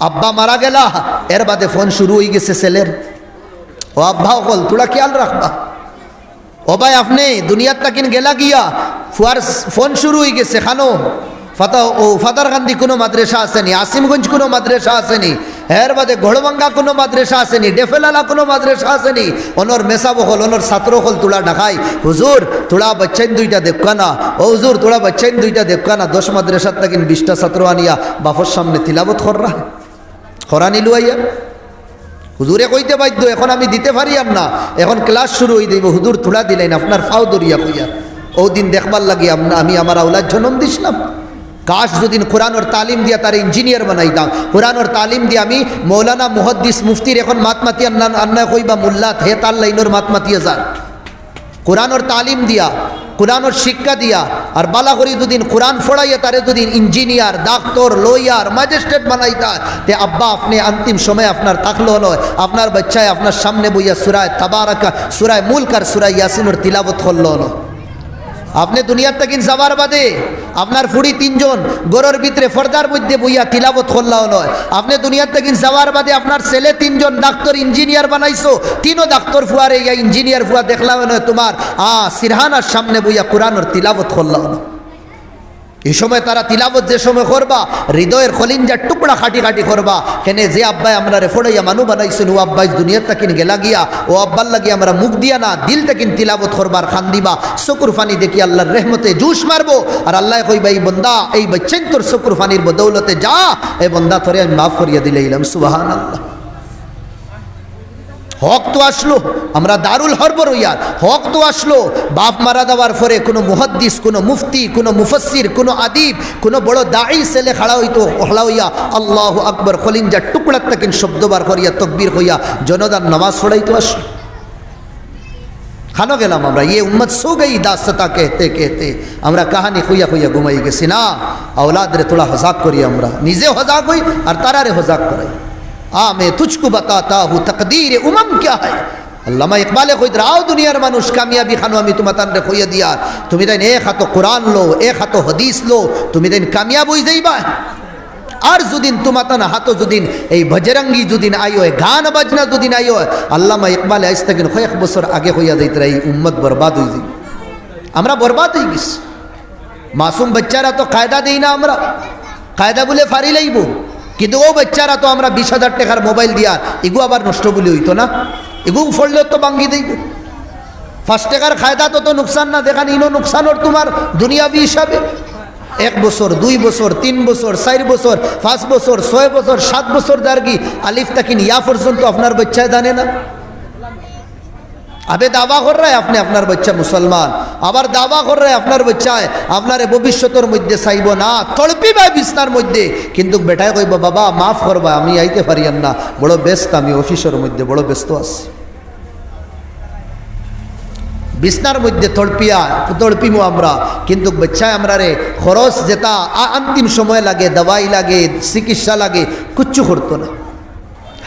আব্বা মারা গেলা, এর বাদে ফোন শুরু হয়ে গেছে ছেলের। ও আব্বা অকল তোরা খেয়াল রাখবা। ও ভাই, আপনি দুনিয়ার তাকিন গেলা গিয়া, ফুয়ার ফোন শুরু হয়ে গেছে, খানো। ফাতা, ও ফাতারকান্দি কোনো মাদ্রাসা আসেনি, আসিমগঞ্জ কোনো মাদ্রাসা আসেনি, এর বাদে ঘোড়ভাঙ্গা কোনো মাদ্রাসা আসেনি, ডেফেলালা কোনো মাদ্রাসা আসেনি। অনর মেসাব হল অনর ছাত্র হল তোলা ঢাকাই হুজুর, তোলা বাচ্চাইন দুইটা দেখকা না ও হুজুর, তোলা বাচ্চাইন দুইটা দেখকা না দশ মাদ্রাসার তাকিন বিশটা ছাত্র আনিয়া বাফর সামনে তিলাবত কররা খরা নিলু আইয়া হুজুরে কইতে বাধ্য, এখন আমি দিতে পারি আর না। এখন ক্লাস শুরু হয়ে দিব হুজুর তোলা দিলেন, আপনার ফাও দরিয়া কইয়া। ও দিন দেখবার লাগি আম- আমি আমার আউলাদ জন্ম দিছিলাম। কাশ যদিন কোরআনর তালিম দিয়া তার ইঞ্জিনিয়ার বানাইতাম। কোরআনর তালিম দিয়ে আমি মৌলানা মুহদ্দিস মুফতির এখন মাতমাতি আন্না আন্না কইবা মুল্লাত হে তার লাইনর মাতমাতিয়া যান কোরআনর তালিম দিয়া কোরআনর শিক্ষা দিয়া। আর বালা করি দুদিন কোরআন ফোড়াইয়া তারে দুদিন ইঞ্জিনিয়ার, ডাক্তার, লয়ার, ম্যাজিস্ট্রেট বানাইতা তে আব্বা, আপনি অন্তিম সময় আপনার থাকল হলো, আপনার বাচ্চায় আপনার সামনে বইয়া সুরায় তাবারাকা, সুরায় মুলক আর সুরায় ইয়াসিনুর তিলাবত করল হলো। আপনি দুনিয়ার তাকিন যাবার বাদে আপনার ফুড়ি তিনজন গরুর ভিতরে ফর্দার মধ্যে বইয়া তিলাবত করলাও নয়। আপনি দুনিয়ার তাকিন যাওয়ার বাদে আপনার ছেলে তিনজন ডাক্তার, ইঞ্জিনিয়ার বানাইছো, তিনও ডাক্তার ফুয়ারে ইয়া ইঞ্জিনিয়ার ফুয়া দেখলাও নয়। তোমার, আ, সিরহানার সামনে বইয়া কোরআনর তিলাবত করলাও হলো এই সময় তারা তিলাবত যে সময় করবা, হৃদয়ের খলিঞ্জার টুকরা খাটি খাটি করবা, কেনে যে আব্বাই আমরা রে ফোড়াইয়া মানু বানাইছেন, ও আব্বাই দুনিয়ার তাকিন গেলা গিয়া, ও আব্বার লাগি আমরা মুখ দিয়া না দিল তাকিন তিলাবত করবার খান দিবা, চকুর ফানি দেখি আল্লাহর রেহমতে জুস মারবো, আর আল্লাহ কইবা, এই বন্দা, এই বচ্চেন তোর চকুর ফানির বদৌলতে যা এই বন্দা, তোরে আমি মাফ করিয়া দিলে ইলাম সুবাহান আল্লাহ হক তো আসলো, আমরা দারুল হরবর হইয়ার হক তো আসলো, বাপ মারা দেওয়ার পরে কোনো মুহাদ্দিস, কোনো মুফতি, কোনো মুফসির কোনো আদিব, কোনো বড় দায়ী ছেলে খাড়া হইতো হলা হইয়া আল্লাহ আকবর খলিঞ্জা টুকড়ার তাকিন শব্দ বার করিয়া, তকবির হইয়া জনদার নামাজ পড়াইতো আসলো। খানো গেলাম আমরা ইয়ে উম্মত সো গই দাসতা কেতে কেতে আমরা কাহানি খুইয়া খুইয়া ঘুমাই গেছি, না। আওলাদ রে তোলা হজাক করি আমরা। নিজে হজাক হই আর তারারে হজাক করাই। আ মে তুঝকো বাতাতা হু তকদীর উমম ক্যা হয়? আল্লামা ইকবালে কইত, রাও দুনিয়ার মানুষ, কামিয়াবি খানো আমি তোমার তানরে কইয়া দিয়া, তুমি তাই এক হাতো কোরআন লো, এক হাতো হদিস লো, তুমি তাই কামিয়াব হই যাইবা? আর যদিন তোমাতান হাতো যদিন, এই ভজরঙ্গি যদিন আইও গান বাজনা যদিন আইও, আল্লামা ইকবাল আইস থাকেন কয়েক বছর আগে হইয়া দিত এই উম্মত বরবাদ হয়ে যাই। আমরা বরবাদ হয়ে গেছি। মাসুম বাচ্চারা তো কায়দা দেই না আমরা। কায়দা বলে ফারি লাইব। কিন্তু ও বাচ্চারা তো আমরা বিশ হাজার টাকার মোবাইল দিয়া, এগু আবার নষ্ট বলি হইতো না? এগু ফললেও তো বাঙ্গি দিই পাঁচ টাকার খায়দা তো তো নুকসান না, দেখান ইনো নুকসানোর তোমার দুনিয়াবি হিসাবে। এক বছর, দুই বছর, তিন বছর, চার বছর, পাঁচ বছর, ছয় বছর, সাত বছর দার্গি আলিফ তাকিন ইয়া পর্যন্ত আপনার বাচ্চায় জানে না। আবে দাবা কর রায় আপনি আপনার বাচ্চা মুসলমান। আবার দাবা কর রায় আপনার বাচ্চায়, আপনার ভবিষ্যতের মধ্যে চাইব না। তড়পি ভাই বিছনার মধ্যে। কিন্তু বেটায় কইব, বাবা, মাফ করবা আমি আইতে পারিয়ান না। বড় ব্যস্ত, আমি অফিসের মধ্যে বড় ব্যস্ত আছি। বিছনার মধ্যে তড়পিয়া তড়পিমু আমরা। কিন্তু বাচ্চায় আমরা রে খরচ যেটা আ- অন্তিম সময় লাগে, দাওয়াই লাগে, চিকিৎসা লাগে, কিচ্ছু করতো না।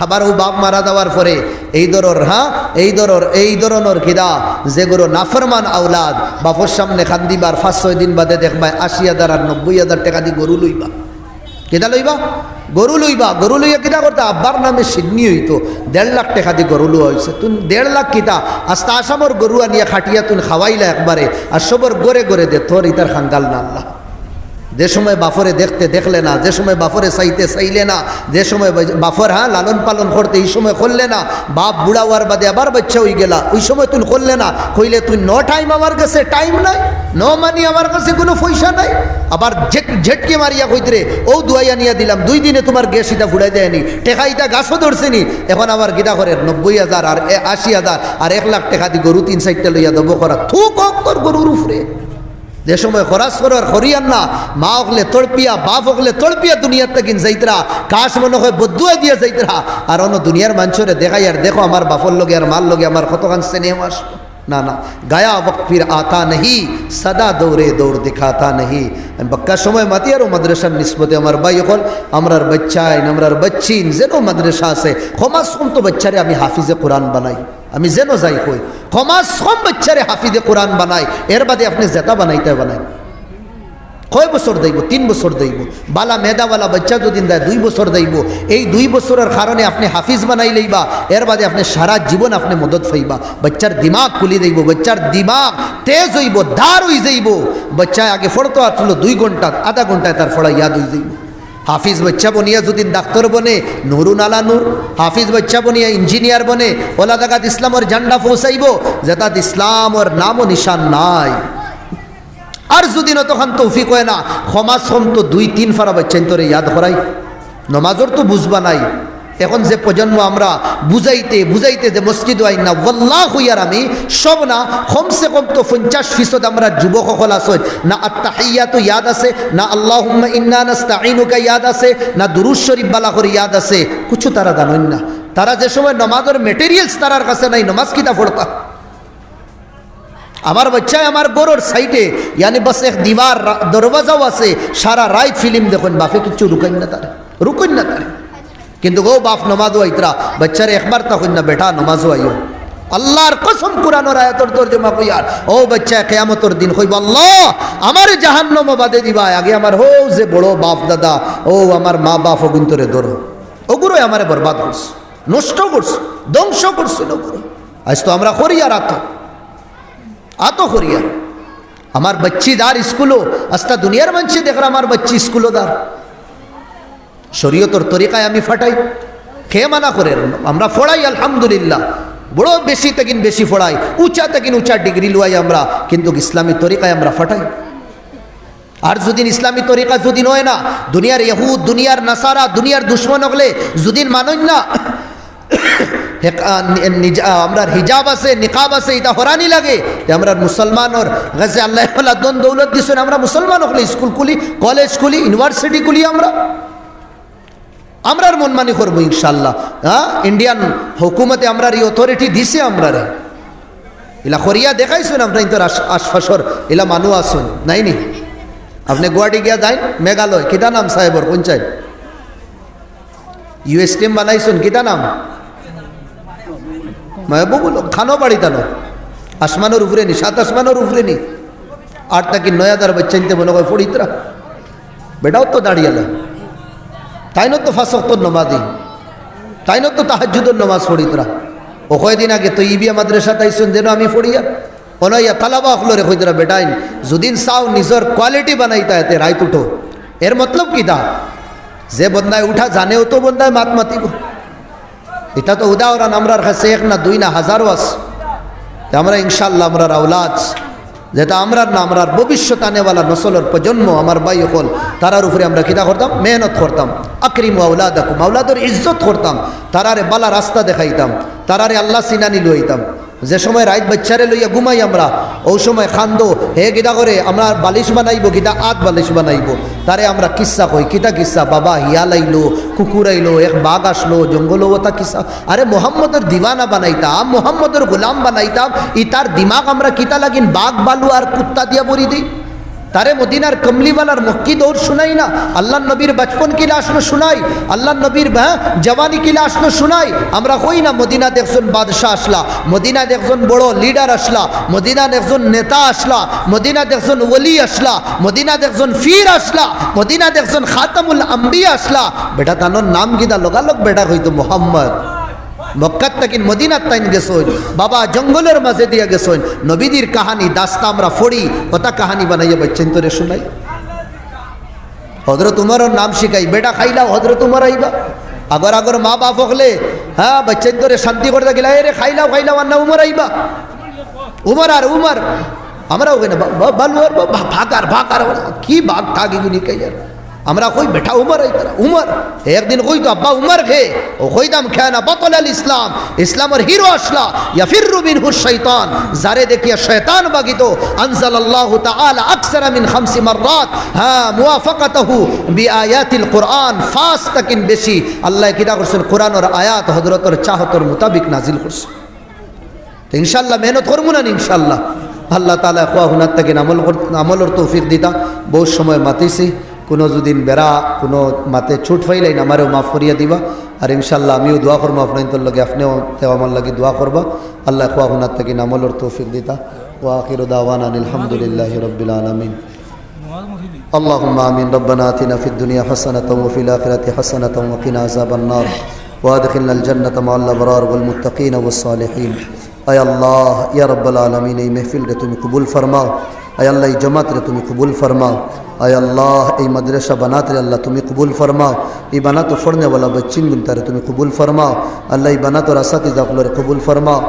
আবার ও বাপ মারা দেওয়ার পরে এই দরর হ্যাঁ? এই দরর, এই ধরনের কিদা? যেগুলো নাফরমান আউলাদ বাপর সামনে খান দিবার পাঁচ, ছয় দিন বাদে দেখবাই আশি হাজার আর নব্বই হাজার টাকা দিয়ে গরু লইবা। কেদা লইবা? গরু লইবা। গরু লইয়া কিতা করতে? আব্বার নামে সিন্নি হইতো। দেড় লাখ টাকা দিয়ে গরু লওয়া হয়েছে তুন দেড় লাখ কিতা? আস্তা আসামর গরু আনিয়া খাটিয়া তুন খাওয়াইলা একবারে। আর সবর গড়ে গড়ে দে, তোর ইতার খাঙ্গাল না আল্লাহ। যে সময় বাফরে দেখতে দেখলে না, যে সময় বাফরে চাইতে চাইলে না, যে সময় বাফর হ্যাঁ লালন পালন করতে এই সময় করলে না, বাপ বুড়া হওয়ার বাদে আবার বাচ্চা হয়ে গেলা। ওই সময় তুই করলে না, কইলে তুই ন টাইম আমার কাছে টাইম নাই, ন মানি আমার কাছে কোনো পয়সা নাই। আবার ঝেটকে মারিয়া কইতে রে, ও দুয়াইয়া নিয়ে দিলাম, দুই দিনে তোমার গ্যাস ইটা ফুড়াই দেয়নি, টেকা ইটা গাছও ধরছেনি এখন আবার গিটা করে নব্বই হাজার আর আশি হাজার, আর এক লাখ টাকা দি গরু তিন সাইডটা লইয়া দেবো করা। থুক হোক তোর গরুর উপরে। যে সময় খরাস করার খরিয়ান না। মা হকলে তড়পিয়া, বাপ হকলে তড়পিয়া দুনিয়ার তাকিন যাইতরা। কাশ মনে হয় বদুয়া দিয়ে যাইতরা। আর অন্য দুনিয়ার মানুষরে দেখাই আর দেখো আমার বাপর লগে আর মার লগে আমার কতখান স্নেহ আসব না না, গায়া বক ফির আতা নেহি, সাদা দৌড়ে দৌড় দেখাতা নেহি। বক্কা সময় মাতি আরও মাদ্রাসার নিষ্পতি আমার ভাই হল আমরার বাচ্চাইন আমরার বাচ্চিন যেন মাদ্রাসা আছে। খমাস তো বাচ্চারে আমি হাফিজে কোরআন বানাই। আমি যেন যাই কই। ক্ষমাস কম বাচ্চারে হাফিজে কোরআন বানাই এর বাদে আপনি জেতা বানাইতে বানাই কয় বছর দেব তিন বছর দেব বালা মেধাওয়ালা বাচ্চা যদি দেয়, দুই বছর দেব এই দুই বছরের কারণে আপনি হাফিজ বানাই লইবা। এর বাদে আপনি সারা জীবন আপনি মদত হইবা বাচ্চার দিমাগ খুলি দেব বাচ্চার দিমাগ তেজ হইব ধার হয়ে যাইব। বাচ্চায় আগে ফড়তো আসলো, দুই ঘণ্টা, আধা ঘন্টায় তার ফড়া ইয়াদ হয়ে যাইব। হাফিজ বাচ্চা বনিয়া যদি ডাক্তার বনে নুরুন আলা নূর। হাফিজ বাচ্চা বনিয়া ইঞ্জিনিয়ার বনে, ওলা জাগাত ইসলামর ঝান্ডা পৌঁছাইব যেটাত ইসলামর নাম ও নিশান নাই। আর যদি তখন তৌফিক হয় না। সমাজ সম তো দুই তিন ফারা বাচ্চাইন তোরে ইয়াদ করাই। নমাজর তো বুঝবা নাই। এখন যে প্রজন্ম আমরা বুঝাইতে বুঝাইতে যে মসজিদ আইন না ওল্লাহ হইয়ার আমি, সব না কমসে কম তো পঞ্চাশ ফিসদ আমরা যুবক সকল আসই না আত্মাহিয়া তো ইয়াদ আছে, না আল্লাহ ইন্না নাস্তাইনুকা ইয়াদ আছে, না দুরুজ শরীফ বালা করে ইয়াদ আছে। কিছু তারা জানেন না। তারা যে সময় নমাজের মেটেরিয়ালস তারার কাছে নাই, নমাজ কিতা পড়তা। আমার বাচ্চায় আমার গরুর সাইডে, ইয়ানি বাস এক দিবার দরওয়াজাও আছে, সারা রাইত ফিল্ম দেখুন, বাপে কিচ্ছু রুকেন না তারে রুকেন না তারে। কিন্তু গো, বাপ নমাজও আইতরা বাচ্চারে একবার তখন না, বেটা, নমাজও আইও। আল্লাহর কসম কুরানোর আয়াতর তর্জমা কইয়ার ও বাচ্চা, কেয়ামতর দিন কইব, আল্লাহ, আমার জাহান্নম বাদে দিবা। আগে আমার হো, যে বড় বাপ দাদা, ও আমার মা বাপ অগুন্তরে ধরো। ওগুলোই আমারে বরবাদ করছে, নষ্ট করছে, ধ্বংস করছে ওগুলো আজ তো আমরা করি আর আতো। আতো করিয়া আমার বচ্চিদার স্কুলও আস্তা দুনিয়ার মানছে দেখ আমার বচ্চি স্কুলও দার। শরীয়তর তরিকায় আমি ফাটাই খেয়ে মানা করে আমরা ফড়াই আলহামদুলিল্লাহ। বড় বেশি তেকিন বেশি ফড়াই উঁচা তেকিন উঁচা ডিগ্রি লুয়াই আমরা কিন্তু ইসলামী তরিকায় আমরা ফাটাই। আর যদি ইসলামী তরিকা যদি নয় না দুনিয়ার ইহুদ দুনিয়ার নাসারা দুনিয়ার দুশ্মন হলে যদি মানই না হেক- আ, নি- নিজ- আ, আমরার হিজাব আছে নিকাব আছে এটা হরানি লাগে। আমরা মুসলমানর গাছে আল্লাহ দন দৌলত দিছেন আমরা মুসলমান হলে স্কুল খুলি কলেজ খুলি ইউনিভার্সিটি খুলি আমরা। আমরার মনমানি করব ইনশাল্লাহ। হ্যাঁ? ইন্ডিয়ান হুকুমতে আমরার এই অথরিটি দিছে আমরা রে এলা করিয়া দেখাইছেন আমরা ইন্তর আশফাসর এলা মানু আসুন নাই নি? আপনি গুয়াহাটি গিয়া যাই মেঘালয়, কিতা নাম সাহেবর চাই ইউএস টিম বানাইছেন, কিতা নাম? মেহবুবুল খানো বাড়ি তানো আসমানোর উপরে নি, সাত আসমানোর উপরে নি। আর তাকে নয় হাজার বাচ্চাইতে মনে হয় পড়িতরা বেটাও তো দাঁড়িয়ে তাই না তো ফাঁসক্তর নমাদি তাই না তো তাহাজুদর নমাজ পড়িতরা ও কয়দিন আগে তো ইবিয়া মাদ্রাসা তাইছেন যেন আমি পড়িয়া। অনইয়া তালাবা হলরে কইতরা বেটাইন, যদিন চাও নিজের কোয়ালিটি বানাইতা এতে রাইত উঠো এর মতলব কি দা যে বন্দায় উঠা জানেও তো বন্দায় মাত মাতিব। এটা তো উদাহরণ আমরার কাছে এক না দুই না হাজারও তা আমরা ইনশাল্লাহ আমরার আওলাদ যেটা আমরার না, আমরার ভবিষ্যৎ আনেওয়ালা নসলের প্রজন্ম, আমার বাই হল তারার উপরে আমরা কিতা করতাম? মেহনত করতাম। আকরিম আউলা আকুম আউলাদের ইজ্জত করতাম। তারারে বালা রাস্তা দেখাইতাম। তারারে আল্লাহ সিনানি লইতাম। যে সময় রাইত বাচ্চারে লইয়া ঘুমাই আমরা, ও সময় খান্দো, হে গিতা করে, আমরা বালিশ বানাইব গিতা আত বালিশ বানাইব। তারে আমরা কিসা কই, কিতা কিসা? বাবা হিয়াল আইলো কুকুর আইলো, এক বাঘ আসলো, জঙ্গল ওটা কিসা? আরে মোহাম্মদের দিওয়ানা বানাইতাম, মোহাম্মদের গোলাম বানাইতাম, ই তার দিমাগ আমরা কিতা লাগিন? বাঘ, বালু আর কুত্তা দিয়া বরি দিই। তারে মদিনার কমলিওয়ালার মক্কি দৌড় শুনাই না। আল্লাহ নবীর বচপন কিলা আসলো শুনাই? আল্লাহ নবীর হ্যাঁ জওয়ানি কিলা আসলো শুনাই? আমরা কই না মদিনা দেখজন বাদশাহ আসলা মদিনা দেখজন বড় লিডার আসলা মদিনা দেখজন নেতা আসলা মদিনা দেখজন ওলি আসলা মদিনা দেখজন ফির আসলা মদিনা দেখজন খাতামুল আম্বিয়া আসলা। বেটা তানোর নাম গিদা লগালগ বেটা হইতো মোহাম্মদ। মক্কাত তাকিন মদিনাত তাইন গেছইন, বাবা জঙ্গলের মাঝে দিয়া গেছইন। নবীদের কাহানি, দাস্তা আমরা ফড়ি ওটা কাহানি বানাইয়া বাচ্চেন তোরে শুনাই। হজরত উমর নাম শিখাই, বেটা খাইলাও হজরত উমর আইবা। আগর আগর মা বাপ হকলে হ্যাঁ বাচ্চেন তোরে শান্তি করতে গেলা এ রে খাইলাও খাইলাও আর না উমর আইবা। উমর আর উমর আমরা ওখানে বালু আর ভাগার ভাগার, কি ভাগ থাকি গুনি কাইয়ার। আমরা কই, বেটা উমর আই তারা উমর। একদিন কই তো আব্বা, উমর খে। ও কইতাম, খেয়ানা বতল আল ইসলাম। ইসলামের হিরো আসলা। ইয়া ফিররু মিনহু শাইতান যারে দেখিয়া শয়তান বাগিত আনজাল আল্লাহু তাআলা আকসার মিন খামসি মাররাত। হ্যাঁ মুওয়াফাকাতাহু বিআয়াতিল কুরআন ফাস তাকিন বেশি। আল্লাহ কিতা করছেন? কোরআনের আয়াত হযরতের চাহতর মোতাবিক নাজিল করছেন তো ইনশাল্লাহ মেহনত করব না ইনশাল্লাহ আল্লাহ তালা খোয়া হুনার থেকে আমল আমলের তৌফিক দিতা। বহু সময় মাতিছি। কোনো যদি বেড়া কোনো মাতে ছুট ফাইলাই না আমারও মাফ করিয়া দিবা আর ইনশাল্লাহ আমিও দোয়া করবো আপনার তোর লগে আপনিও তেও আমার লাগে দোয়া করবা আল্লাহ খোয়া হুনার থেকে আমলের তৌফিক দিতা ওয়াকির দাওয়ান আলহামদুলিল্লাহ রবিল আলমিন নমাজ মসজিদে اللهم آمين ربنا آتنا في الدنيا حسنة وفي الآخرة حسنة وقنا عذاب النار وادخلنا الجنة مع الأبرار والمتقين والصالحين أي الله يا رب العالمين এই মেহফিলরে তুমি কবুল ফরমাও আয় আল্লাহ, এই জমাতরে তুমি কবুল ফরমাও। আয় আল্লাহ, এই মাদ্রাসা বানাতে আল্লাহ তুমি কবুল ফরমাও। এই বানাতো ফড়নেওয়ালা বচ্চিন গুন তারে তুমি কবুল ফরমাও। আল্লাহ, এই বানাতোর আসাতি জাফলরে কবুল ফরমাও।